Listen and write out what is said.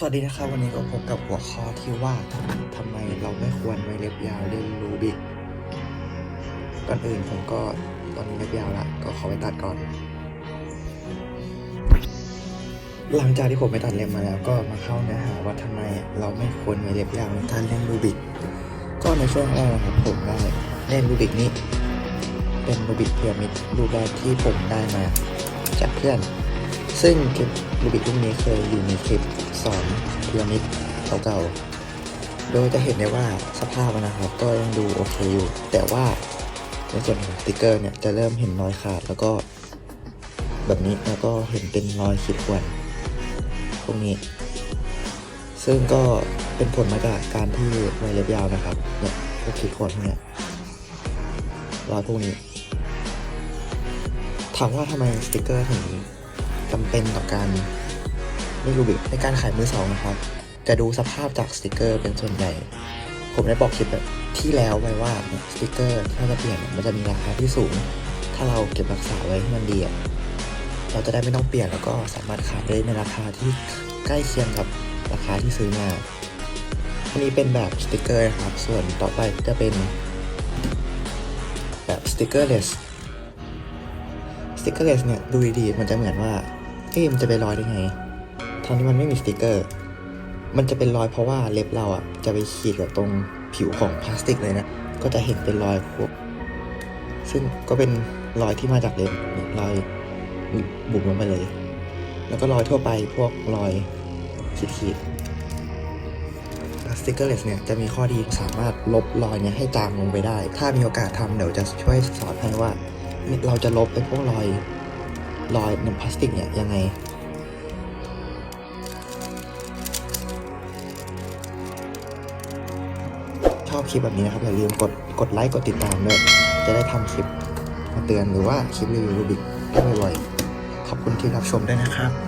สวัสดีนะครับวันนี้ก็พบกับหัวข้อที่ว่าทำไมเราไม่ควรไว้เล็บยาวเล่นรูบิกก่อนอื่นผมก็ตอนนี้เล็บยาวละก็ขอไปตัดก่อน หลังจากที่ผมไปตัดเล็บมาแล้วก็มาเข้าเนื้อหาว่าทำไมเราไม่ควรไว้เล็บยาวในการเล่นรูบิกก็ในช่วงแรกนะครับผมได้เล่นรูบิกนี้ เป็นรูบิกพีรมิดรูปแรกที่ผมได้มาจากเพื่อน ซึ่งคลิปรูบิกรุ่นนี้เคยอยู่ในคลิปสอนพีระมิดเก่าๆ โดยจะเห็นได้ว่าสภาพนะครับก็ยังดูโอเคอยู่ แต่ว่าในส่วนของสติกเกอร์เนี่ยจะเริ่มเห็นรอยขาดแล้วก็ แบบนี้แล้วก็เห็นเป็นรอยขีดข่วนพวกนี้ ซึ่งก็เป็นผลมาจากการที่ไวเล็บยาวนะครับเนี่ยพวกขีดข่วนพวกเนี้ยรอยพวกนี้ถามว่าทำไมสติกเกอร์ถึง จำเป็นต่อการเล่นรูบิกในการขายมือสองนะครับ จะดูสภาพจากสติกเกอร์เป็นส่วนใหญ่ ผมได้บอกคลิปแบบที่แล้วไว้ว่าสติกเกอร์ที่เราจะเปลี่ยนมันจะมีราคาที่สูง ถ้าเราเก็บรักษาไว้ให้มันดีเราจะได้ไม่ต้องเปลี่ยนแล้วก็สามารถขายได้ในราคาที่ใกล้เคียงกับราคาที่ซื้อมาอันนี้เป็นแบบสติกเกอร์นะครับ ส่วนต่อไปจะเป็นแบบสติกเกอร์เลสสติกเกอร์เลสเนี่ยดูดีๆมันจะเหมือนว่า เอ๊ะมันจะไปลอยได้ไงทั้งที่มันไม่มีสติกเกอร์ มันจะเป็นรอยเพราะว่าเล็บเราอะจะไปขีดกับตรงผิวของพลาสติกเลยนะ ก็จะเห็นเป็นรอยพวก ซึ่งก็เป็นรอยที่มาจากเล็บรอยบุ๋มลงไปเลย แล้วก็รอยทั่วไปพวกรอยขีดๆสติกเกอร์เลสเนี่ยจะมีข้อดีสามารถลบรอยเนี่ยให้จางลงไปได้ ถ้ามีโอกาสทำเดี๋ยวจะช่วยสอนให้ว่าเราจะลบไอ้พวกรอย รอยในพลาสติกเนี่ยยังไง ชอบคลิปแบบนี้นะครับ อย่าลืมกดกดไลค์กดติดตามด้วย จะได้ทำคลิปมาเตือนหรือว่าคลิปรีวิวรูบิกได้บ่อยๆขอบคุณที่รับชมด้วยนะครับ